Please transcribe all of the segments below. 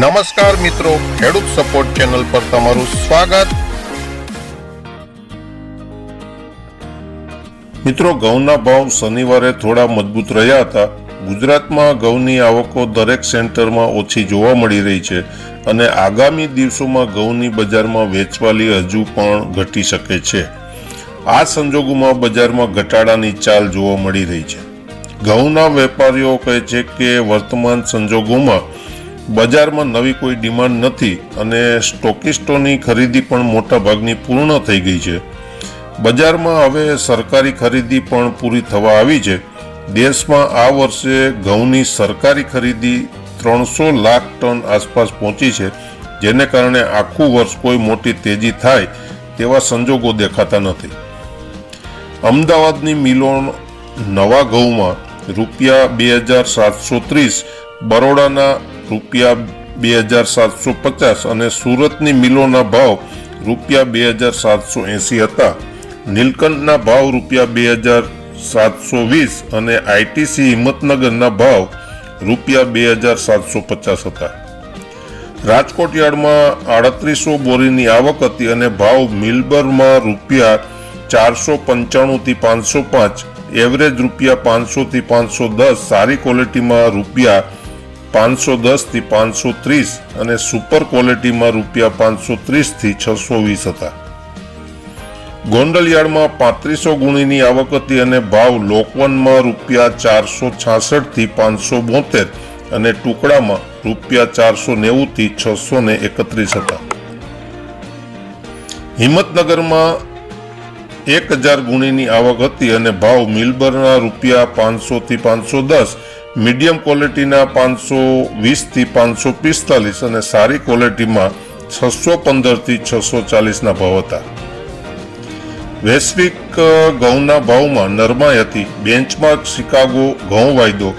નમસ્કાર મિત્રો, ખેડૂત સપોર્ટ ચેનલ પર તમારું સ્વાગત. મિત્રો, ઘઉંના ભાવ શનિવારે થોડા મજબૂત રહ્યા હતા. ગુજરાતમાં ઘઉંની આવકો દરેક સેન્ટરમાં ઓછી જોવા મળી રહી છે અને આગામી દિવસોમાં ઘઉંની બજારમાં વેચવાલી હજુ પણ ઘટી શકે છે. આ સંજોગોમાં બજારમાં ઘટાડાની ચાલ જોવા મળી રહી છે. ઘઉંના વેપારીઓ કહે છે કે વર્તમાન સંજોગોમાં બજારમાં નવી કોઈ ડિમાન્ડ નથી અને સ્ટોકિસ્ટોની ખરીદી પણ મોટા ભાગની પૂર્ણ થઈ ગઈ છે. બજારમાં હવે સરકારી ખરીદી પણ પૂરી થવા આવી છે. દેશમાં આ વર્ષે ઘઉંની સરકારી ખરીદી ત્રણસો લાખ ટન આસપાસ પહોંચી છે, જેને કારણે આખું વર્ષ કોઈ મોટી તેજી થાય તેવા સંજોગો દેખાતા નથી. અમદાવાદની મિલો નવા ઘઉંમાં રૂપિયા બે હજાર સાતસો ત્રીસ, બરોડાના રૂપિયા બે હજાર સાતસો પચાસ અને સુરતની મિલોના ભાવ રૂપિયા બે હજાર સાતસો એંસી હતા. નીલકંઠના ભાવ રૂપિયા બે હજાર સાતસો વીસ અને આઈટીસી હિંમતનગરના ભાવ રૂપિયા બે હજાર સાતસો પચાસ હતા. રાજકોટ યાર્ડમાં આડત્રીસો બોરીની આવક હતી અને ભાવ મિલબરમાં રૂપિયા ચારસો પંચાણુંથી પાંચસો પાંચ, એવરેજ રૂપિયા પાંચસોથી પાંચસો દસ, સારી ક્વોલિટીમાં રૂપિયા પાંચસો દસથી પાંચસો ત્રીસ અને સુપર ક્વોલિટીમાં રૂપિયા પાંચસો ત્રીસથી છસો વીસ હતા. ગોંડલયાર્ડમાં પાંત્રીસો ગુણીની આવક હતી અને ભાવ લોકવનમાં રૂપિયા ચારસો છાસઠથી પાંચસો બોતેર અને ટુકડામાં રૂપિયા ચારસો નેવુંથી છસો ને એકત્રીસ હતા. હિંમતનગરમાં એક હજાર ગુણીની આવક હતી અને ભાવ મિલબરના રૂપિયા પાંચસોથી પાંચસો દસ મીડિયમ ક્વોલિટીના પાંચસો વીસથી પાંચસો પિસ્તાલીસ અને સારી ક્વોલિટીમાં છસો પંદરથી છસો ચાલીસના ભાવ હતા. વૈશ્વિક ઘઉંના ભાવમાં નરમાઈ હતી બેન્ચમાર્ક શિકાગો ઘઉં વાયદો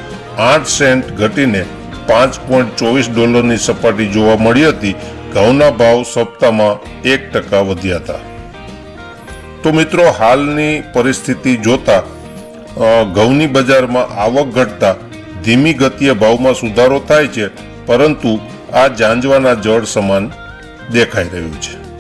આઠ સેન્ટ ઘટીને પાંચ પોઈન્ટ ચોવીસ ડોલરની સપાટી જોવા મળી હતી. ઘઉંના ભાવ સપ્તાહમાં એક ટકા વધ્યા હતા. તો મિત્રો, હાલની પરિસ્થિતિ જોતા ઘઉંની બજારમાં આવક ઘટતા ધીમી ગતિએ ભાવમાં સુધારો થાય છે પરંતુ આ જાંજવાના જળ સમાન દેખાઈ રહ્યું છે.